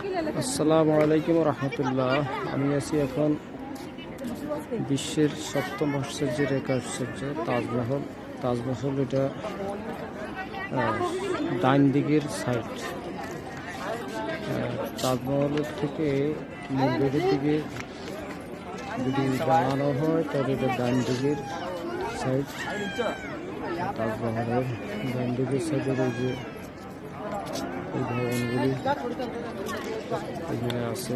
আসসালামু আলাইকুম রহমতুল্লাহ আমি আছি এখন বিশ্বের সপ্তম আশ্চর্যের এক আশ্চর্য তাজমহল। তাজমহল এটা ডাইন দিকের সাইড তাজমহলের থেকে মন্দিরের দিকে যদি বানানো হয়, তাহলে এটা ডাইন দিকের সাইড তাজমহলের ডাইন দিকের সাইডের এই যে এই ভবনগুলি। এখানে আছে।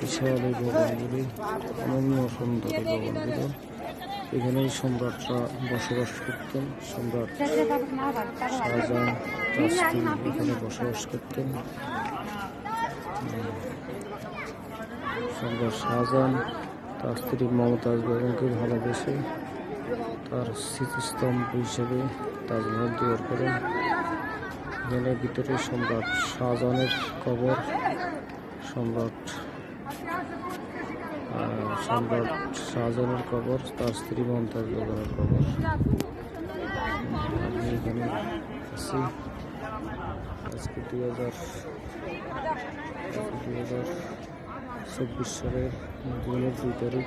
বিশাল সুন্দর এখানেই সম্রাটরা বসবাস করতেন, সম্রাট শাহজাহান এখানে বসবাস করতেন। সম্রাট শাহজাহান তার স্ত্রী মমতাজ বেগমকে ভালোবেসে তার স্মৃতিস্তম্ভ হিসেবে তাজমহল তৈরি করেন। এখানে ভিতরে সম্রাট শাহজাহানের কবর, সম্রাট সম্রাট শাহজাহানের কবর, তার স্ত্রী মমতাজ বেগমের কবর। আমি এখানে আছি। আজকে দুই হাজার হাজার চব্বিশ সালের জুনের দুই তারিখ।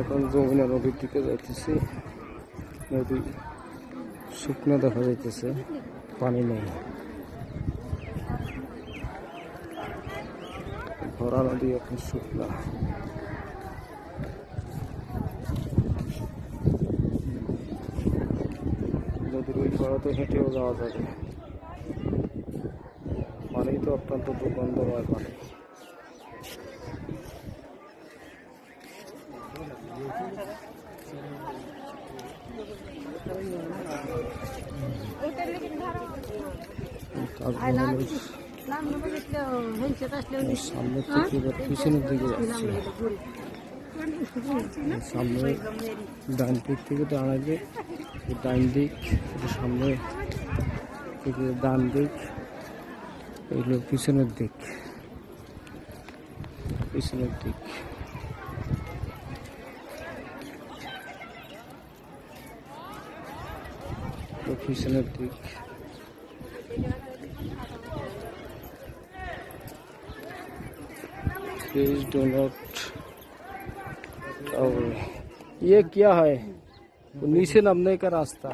এখন যমুনা নদীর দিকে যাইতেছি। নদী শুকনো দেখা যাইতেছে, পানি নেই। ভরা নদী এখন শুকনা। ওই হেঁটেও যাওয়া যাবে পানি তো অত্যন্ত দুর্গন্ধময় পানি সামনে থেকে এবার পিছনের দিকে যাচ্ছে। সামনে ডান দিক থেকে দাঁড়াবে ডান দিক এটা সামনে থেকে ডান দিক এগুলো পিছনের দিক পিছনের দিক এটা পিছনের দিক प्लीज डो नॉट और ये क्या है वो नीचे नामने का रास्ता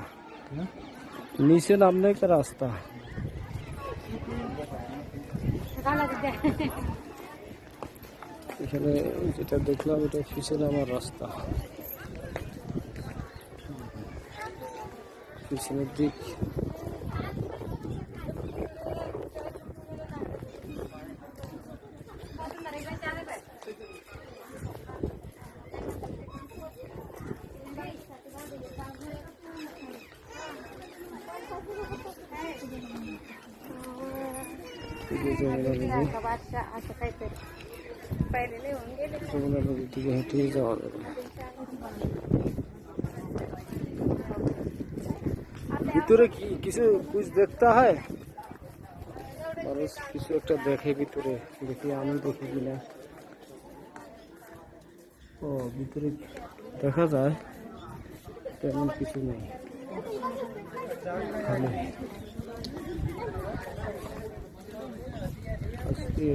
नीचे नामने का रास्ता এখানে যেটা দেখলাম এটা পিছনে আমার রাস্তা পিছনের দিক ভিতরে কি কিছু কুछ দেখতে হয় মানুষ কিছু একটা দেখে ভিতরে দেখি আমি দেখি কিনা ও ভিতরে দেখা যায় তেমন কিছু নেই আজকে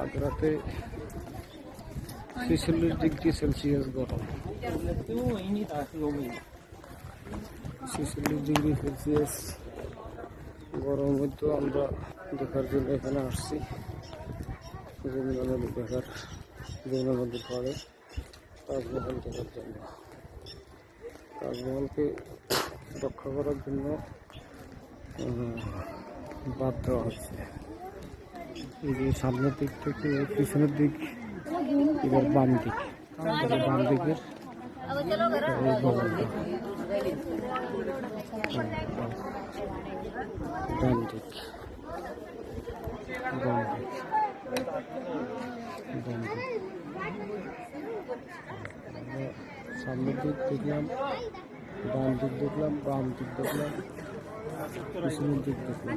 আজ রাতে ছেচল্লিশ ডিগ্রি সেলসিয়াস গরম। ছেচল্লিশ ডিগ্রি সেলসিয়াস গরম মধ্যে আমরা দেখার জন্য এখানে আসছি। যমুনা নদী দেখার যমুনা পরে তাজমহল দেখার জন্য। তাজমহলকে রক্ষা করার জন্য দেওয়া হচ্ছে। এই যে সামনের দিক থেকে, পিছনের দিক, এবার বাম দিক। তাহলে বাম দিকের এই ভবনটা ডান দিক। বাম দিক। বাম দিক। আমরা সামনের দিক দেখলাম, ডান দিক দেখলাম, বাম দিক দেখলাম, পিছনের দিক দেখলাম।